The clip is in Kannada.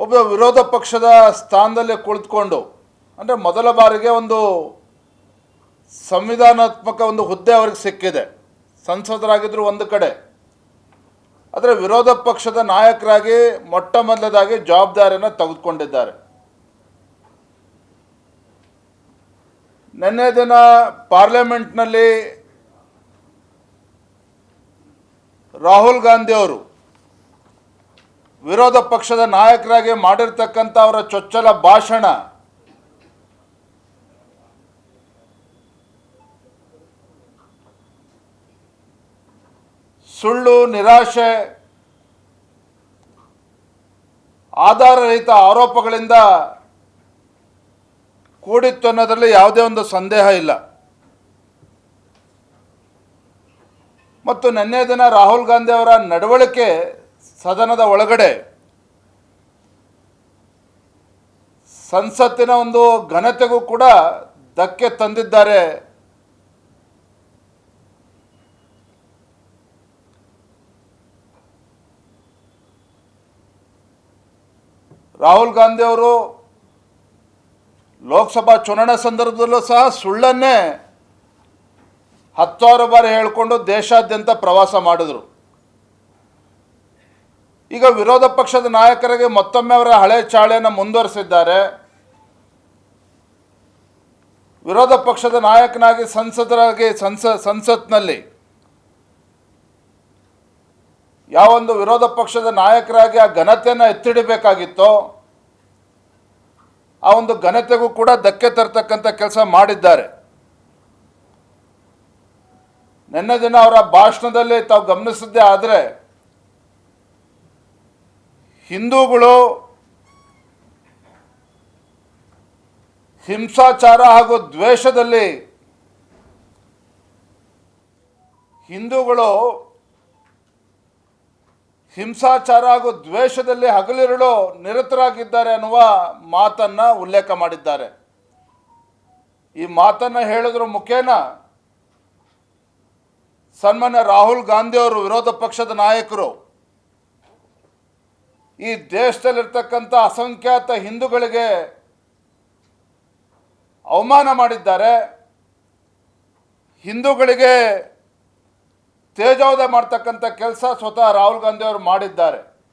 ಒಬ್ಬ ವಿರೋಧ ಪಕ್ಷದ ಸ್ಥಾನದಲ್ಲಿ ಕುಳಿತುಕೊಂಡು, ಅಂದರೆ ಮೊದಲ ಬಾರಿಗೆ ಒಂದು ಸಂವಿಧಾನಾತ್ಮಕ ಒಂದು ಹುದ್ದೆ ಅವ್ರಿಗೆ ಸಿಕ್ಕಿದೆ. ಸಂಸದರಾಗಿದ್ದರು ಒಂದು ಕಡೆ. ಆದರೆ ವಿರೋಧ ಪಕ್ಷದ ನಾಯಕರಾಗಿ, ಮೊಟ್ಟ ಮೊದಲದಾಗಿ ಜವಾಬ್ದಾರಿಯನ್ನು ತೆಗೆದುಕೊಂಡಿದ್ದಾರೆ. ನಿನ್ನೆ ದಿನ ಪಾರ್ಲಿಮೆಂಟ್ನಲ್ಲಿ ರಾಹುಲ್ ಗಾಂಧಿ ಅವರು ವಿರೋಧ ಪಕ್ಷದ ನಾಯಕರಾಗಿ ಮಾಡಿರ್ತಕ್ಕಂಥ ಅವರ ಚೊಚ್ಚಲ ಭಾಷಣ. ಸುಳ್ಳು, ನಿರಾಶೆ, ಆಧಾರರಹಿತ ಆರೋಪಗಳಿಂದ ಕೂಡಿತ್ತು ಅನ್ನೋದರಲ್ಲಿ ಯಾವುದೇ ಒಂದು ಸಂದೇಹ ಇಲ್ಲ. ಮತ್ತು ನಿನ್ನೆ ದಿನ ರಾಹುಲ್ ಗಾಂಧಿ ಅವರ ನಡವಳಿಕೆ ಸದನದ ಒಳಗಡೆ ಸಂಸತ್ತಿನ ಒಂದು ಘನತೆಗೂ ಕೂಡ ಧಕ್ಕೆ ತಂದಿದ್ದಾರೆ. ರಾಹುಲ್ ಗಾಂಧಿ ಅವರು ಲೋಕಸಭಾ ಚುನಾವಣೆ ಸಂದರ್ಭದಲ್ಲೂ ಸಹ ಸುಳ್ಳನ್ನೇ ಹತ್ತಾರು ಬಾರಿ ಹೇಳಿಕೊಂಡು ದೇಶಾದ್ಯಂತ ಪ್ರವಾಸ ಮಾಡಿದರು. ಈಗ ವಿರೋಧ ಪಕ್ಷದ ನಾಯಕರಿಗೆ ಮತ್ತೊಮ್ಮೆ ಅವರ ಹಳೆ ಚಾಳೆಯನ್ನು ಮುಂದುವರಿಸಿದ್ದಾರೆ. ವಿರೋಧ ಪಕ್ಷದ ನಾಯಕನಾಗಿ ಸಂಸದರಾಗಿ ಸಂಸ, ಸಂಸತ್ನಲ್ಲಿ ಯಾವೊಂದು ವಿರೋಧ ಪಕ್ಷದ ನಾಯಕರಾಗಿ ಆ ಘನತೆಯನ್ನು ಎತ್ತಿಡಬೇಕಾಗಿತ್ತೋ, ಆ ಒಂದು ಘನತೆಗೂ ಕೂಡ ಧಕ್ಕೆ ತರ್ತಕ್ಕಂಥ ಕೆಲಸ ಮಾಡಿದ್ದಾರೆ. ನಿನ್ನೆ ದಿನ ಅವರ ಭಾಷಣದಲ್ಲಿ ತಾವು ಗಮನಿಸಿದ್ದೇ ಆದರೆ ಹಿಂದೂಗಳು ಹಿಂಸಾಚಾರ ಹಾಗೂ ದ್ವೇಷದಲ್ಲಿ ಹಿಂದೂಗಳು ಹಿಂಸಾಚಾರ ಹಾಗೂ ದ್ವೇಷದಲ್ಲಿ ಹಗಲಿರುಳು ನಿರತರಾಗಿದ್ದಾರೆ ಅನ್ನುವ ಮಾತನ್ನ ಉಲ್ಲೇಖ ಮಾಡಿದ್ದಾರೆ. ಈ ಮಾತನ್ನ ಹೇಳಿದ್ರ ಮುಖೇನ ಸನ್ಮಾನ್ಯ ರಾಹುಲ್ ಗಾಂಧಿ ಅವರು ವಿರೋಧ ಪಕ್ಷದ ನಾಯಕರು. ಈ ದೇಶದಲ್ಲಿರ್ತಕ್ಕಂಥ ಅಸಂಖ್ಯಾತ ಹಿಂದೂಗಳಿಗೆ ಅವಮಾನ ಮಾಡಿದ್ದಾರೆ. ಹಿಂದೂಗಳಿಗೆ ತೇಜೋದ ಮಾಡ್ತಕ್ಕಂಥ ಕೆಲಸ ಸ್ವತಃ ರಾಹುಲ್ ಗಾಂಧಿ ಮಾಡಿದ್ದಾರೆ.